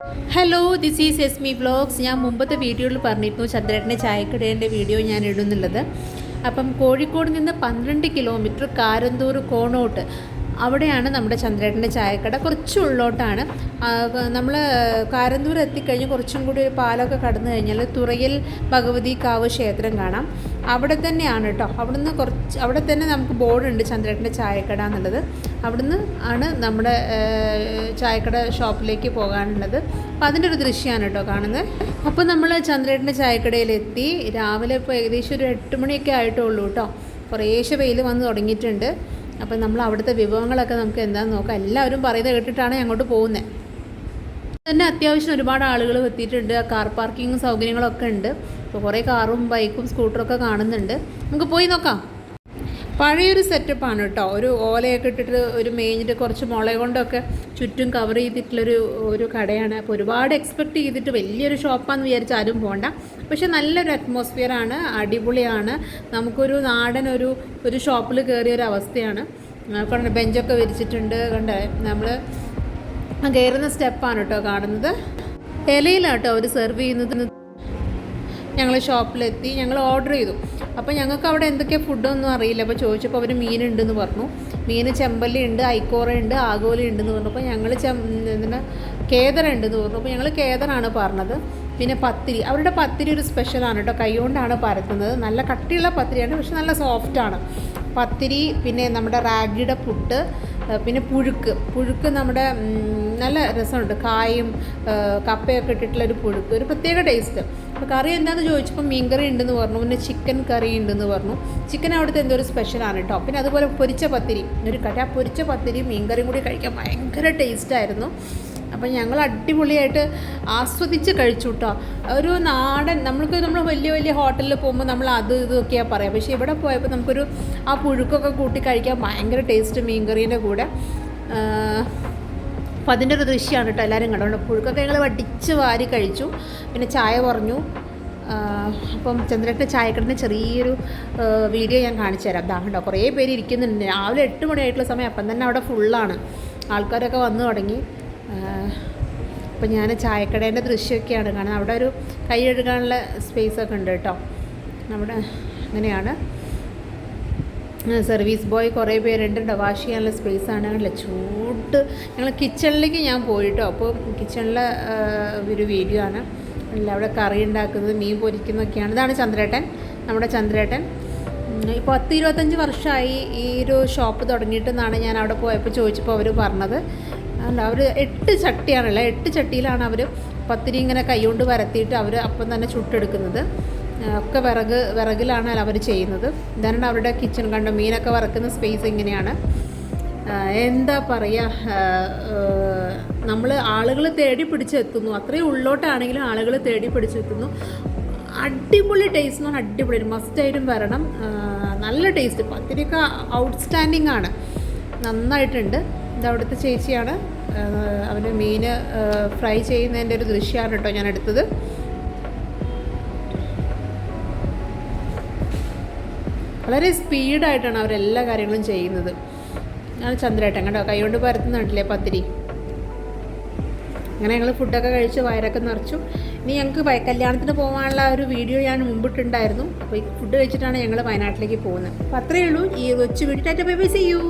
Hello this is S me vlogs ഞാൻ മുമ്പത്തെ വീഡിയോയിൽ പറഞ്ഞിരുന്നു ചന്ദ്രേട്ടന്റെ ചായക്കടേന്റെ വീഡിയോ ഞാൻ ഇടുന്നുള്ളത്. അപ്പം കോഴിക്കോട് നിന്ന് പന്ത്രണ്ട് കിലോമീറ്റർ കാരന്തൂർ കോണോട്ട് അവിടെയാണ് നമ്മുടെ ചന്ദ്രേട്ടന്റെ ചായക്കട. കുറച്ച് ഉള്ളോട്ടാണ്. നമ്മൾ കാരന്തൂർ എത്തിക്കഴിഞ്ഞ് കുറച്ചും കൂടി ഒരു പാലമൊക്കെ കടന്നു കഴിഞ്ഞാൽ തുറയിൽ ഭഗവതി കാവ് ക്ഷേത്രം കാണാം. അവിടെ തന്നെയാണ് കേട്ടോ അവിടുന്ന് കുറച്ച് അവിടെ തന്നെ നമുക്ക് ബോർഡുണ്ട് ചന്ദ്രേട്ടന്റെ ചായക്കട എന്നുള്ളത്. അവിടുന്ന് ആണ് നമ്മുടെ ചായക്കട ഷോപ്പിലേക്ക് പോകാനുള്ളത്. അപ്പോൾ അതിന്റെ ഒരു ദൃശ്യമാണ് കേട്ടോ കാണുന്നത്. അപ്പോൾ നമ്മൾ ചന്ദ്രേട്ടന്റെ ചായക്കടയിലെത്തി. രാവിലെ ഇപ്പോൾ ഏകദേശം ഒരു എട്ട് മണിയൊക്കെ ആയിട്ടുള്ളൂ കേട്ടോ കുറേശ്ശെ വെയിൽ വന്ന് തുടങ്ങിയിട്ടുണ്ട്. അപ്പോൾ നമ്മൾ അവിടുത്തെ വിഭവങ്ങളൊക്കെ നമുക്ക് എന്താണെന്ന് നോക്കാം. എല്ലാവരും പറയുന്നത് കേട്ടിട്ടാണ് അങ്ങോട്ട് പോകുന്നത് തന്നെ അത്യാവശ്യം ഒരുപാട് ആളുകൾ എത്തിയിട്ടുണ്ട്. കാർ പാർക്കിങ്ങും സൗകര്യങ്ങളൊക്കെ ഉണ്ട്. അപ്പോൾ കുറേ കാറും ബൈക്കും സ്കൂട്ടറൊക്കെ കാണുന്നുണ്ട്. നമുക്ക് പോയി നോക്കാം. പഴയൊരു സെറ്റപ്പാണ് കേട്ടോ. ഒരു ഓലയൊക്കെ ഇട്ടിട്ട് ഒരു മേഞ്ഞിട്ട് കുറച്ച് മുള കൊണ്ടൊക്കെ ചുറ്റും കവർ ചെയ്തിട്ടുള്ളൊരു ഒരു കടയാണ്. അപ്പോൾ ഒരുപാട് എക്സ്പെക്റ്റ് ചെയ്തിട്ട് വലിയൊരു ഷോപ്പാണെന്ന് വിചാരിച്ച് ആരും പോകണ്ട പക്ഷെ നല്ലൊരു അറ്റ്മോസ്ഫിയറാണ് അടിപൊളിയാണ്. നമുക്കൊരു നാടൻ ഒരു ഒരു ഷോപ്പിൽ കയറിയ ഒരു അവസ്ഥയാണ് കണ്ട ബെഞ്ചൊക്കെ വിരിച്ചിട്ടുണ്ട്. കണ്ടേ നമ്മൾ കയറുന്ന സ്റ്റെപ്പാണ് കേട്ടോ കാണുന്നത്. ഇലയിലാട്ടോ അവർ സെർവ് ചെയ്യുന്നത്. ഞങ്ങൾ ഷോപ്പിലെത്തി ഞങ്ങൾ ഓർഡർ ചെയ്തു. അപ്പോൾ ഞങ്ങൾക്ക് അവിടെ എന്തൊക്കെ ഫുഡൊന്നും അറിയില്ല. അപ്പോൾ ചോദിച്ചപ്പോൾ അവർ മീനുണ്ടെന്ന് പറഞ്ഞു. മീൻ ചെമ്പല്ലി ഉണ്ട് ഐക്കോറ ഉണ്ട് ആഗോലി ഉണ്ടെന്ന് പറഞ്ഞപ്പോൾ ഞങ്ങൾ ചെം എന്തിനാ ഉണ്ടെന്ന് പറഞ്ഞു. അപ്പോൾ ഞങ്ങൾ കേദറാണ് പറഞ്ഞത്. പിന്നെ പത്തിരി. അവരുടെ പത്തിരി ഒരു സ്പെഷ്യലാണ് കേട്ടോ. കൈകൊണ്ടാണ് പരത്തുന്നത്. നല്ല കട്ടിയുള്ള പത്തിരിയാണ് പക്ഷെ നല്ല സോഫ്റ്റാണ്. പത്തിരി പിന്നെ നമ്മുടെ റാഗിയുടെ പുട്ട് പിന്നെ പുഴുക്ക്. പുഴുക്ക് നമ്മുടെ നല്ല രസമുണ്ട്. കായും കപ്പയൊക്കെ ഇട്ടിട്ടുള്ള ഒരു പുഴുക്ക് ഒരു പ്രത്യേക ടേസ്റ്റ് അപ്പോൾ കറി എന്താണെന്ന് ചോദിച്ചപ്പോൾ മീൻ കറി ഉണ്ടെന്ന് പറഞ്ഞു. പിന്നെ ചിക്കൻ കറി ഉണ്ടെന്ന് പറഞ്ഞു. ചിക്കൻ അവിടുത്തെ എന്തോ ഒരു സ്പെഷ്യലാണ് കേട്ടോ പിന്നെ അതുപോലെ പൊരിച്ച പത്തിരി. ഒരു കട പൊരിച്ച പത്തിരി മീൻ കറിയും കൂടി കഴിക്കാൻ ഭയങ്കര ടേസ്റ്റായിരുന്നു അപ്പം ഞങ്ങൾ അടിപൊളിയായിട്ട് ആസ്വദിച്ച് കഴിച്ചു കേട്ടോ ഒരു നാടൻ നമ്മൾക്ക് നമ്മൾ വലിയ വലിയ ഹോട്ടലിൽ പോകുമ്പോൾ നമ്മൾ അത് ഇതൊക്കെയാണ് പറയാം. പക്ഷേ ഇവിടെ പോയപ്പോൾ നമുക്കൊരു ആ പുഴുക്കൊക്കെ കൂട്ടി കഴിക്കാൻ ഭയങ്കര ടേസ്റ്റ് മീൻ കറീന്റെ കൂടെ അപ്പം അതിന്റെ ഒരു ദൃശ്യമാണ് കേട്ടോ എല്ലാവരും കണ്ടോണ്ട്. പുഴുക്കൊക്കെ ഞങ്ങൾ വടിച്ച് വാരി കഴിച്ചു. പിന്നെ ചായ പറഞ്ഞു അപ്പം ചന്ദ്രന്റെ ചായക്കടന്റെ ചെറിയൊരു വീഡിയോ ഞാൻ കാണിച്ചു തരാം. ദാ കണ്ടോ കുറേ പേര് ഇരിക്കുന്നുണ്ട്. രാവിലെ എട്ട് മണിയായിട്ടുള്ള സമയം അപ്പം തന്നെ അവിടെ ഫുള്ളാണ്. ആൾക്കാരൊക്കെ വന്നു തുടങ്ങി. അപ്പം ഞാൻ ചായക്കടേന്റെ ദൃശ്യമൊക്കെയാണ് കാരണം അവിടെ ഒരു കൈ കഴുകാനുള്ള സ്പേസ് ഒക്കെ ഉണ്ട് കേട്ടോ. നമ്മുടെ അങ്ങനെയാണ്. സർവീസ് ബോയ് കുറേ പേരുണ്ട്. വാഷ് ചെയ്യാനുള്ള സ്പേസാണ് കണ്ടില്ല ചൂട് ഞങ്ങൾ കിച്ചണിലേക്ക് ഞാൻ പോയിട്ടോ. അപ്പോൾ കിച്ചണിലെ ഒരു വീഡിയോ ആണ്. അല്ല അവിടെ കറി ഉണ്ടാക്കുന്നത് മീൻ പൊരിക്കുന്നതൊക്കെയാണ്. ഇതാണ് ചന്ദ്രേട്ടൻ. നമ്മുടെ ചന്ദ്രേട്ടൻ. ഇപ്പോൾ പത്ത് ഇരുപത്തഞ്ച് വർഷമായി ഈ ഒരു ഷോപ്പ് തുടങ്ങിയിട്ടെന്നാണ് ഞാൻ അവിടെ പോയപ്പോൾ ചോദിച്ചപ്പോൾ അവർ പറഞ്ഞത്. അല്ല അവർ എട്ട് ചട്ടിയാണല്ലേ? എട്ട് ചട്ടിയിലാണ് അവർ പത്തിരി ഇങ്ങനെ കൈകൊണ്ട് വരത്തിയിട്ട് അവർ അപ്പം തന്നെ ചുട്ടെടുക്കുന്നത്. ഒക്കെ വിറക് വിറകിലാണ് അവർ ചെയ്യുന്നത്. ഇതാണ് അവരുടെ കിച്ചൺ കണ്ട? മീനൊക്കെ വറക്കുന്ന സ്പേസ് ഇങ്ങനെയാണ്. എന്താ പറയുക നമ്മൾ ആളുകൾ തേടി പിടിച്ചെത്തുന്നു അത്രയും ഉള്ളോട്ടാണെങ്കിലും ആളുകൾ തേടി പിടിച്ചെത്തുന്നു അടിപൊളി ടേസ്റ്റ് എന്ന് പറഞ്ഞാൽ അടിപൊളി മസ്റ്റായിട്ടും വരണം. നല്ല ടേസ്റ്റ് പത്തിരിയൊക്കെ ഔട്ട്സ്റ്റാൻഡിങ് ആണ്. നന്നായിട്ടുണ്ട്. ഇത് അവിടുത്തെ ചേച്ചിയാണ്. അവന് മീൻ ഫ്രൈ ചെയ്യുന്നതിന്റെ ഒരു ദൃശ്യമാണ് കേട്ടോ ഞാൻ എടുത്തത്. വളരെ സ്പീഡായിട്ടാണ് അവരെല്ലാ കാര്യങ്ങളും ചെയ്യുന്നത്. ഞാൻ ചന്ദ്രേട്ടൻ കേട്ടോ കൈകൊണ്ട് പരത്തുന്നുണ്ടല്ലേ പത്തിരി? അങ്ങനെ ഞങ്ങൾ ഫുഡൊക്കെ കഴിച്ച് വയറൊക്കെ നിറച്ചു. ഇനി ഞങ്ങൾക്ക് കല്യാണത്തിന് പോകാനുള്ള ഒരു വീഡിയോ ഞാൻ മുമ്പിട്ടുണ്ടായിരുന്നു. അപ്പോൾ ഈ ഫുഡ് കഴിച്ചിട്ടാണ് ഞങ്ങൾ വയനാട്ടിലേക്ക് പോകുന്നത്. അപ്പോൾ അത്രയേ ഉള്ളൂ. ഈ കൊച്ചു വീട്ടിലായിട്ട് ബൈ ബൈ സി യു.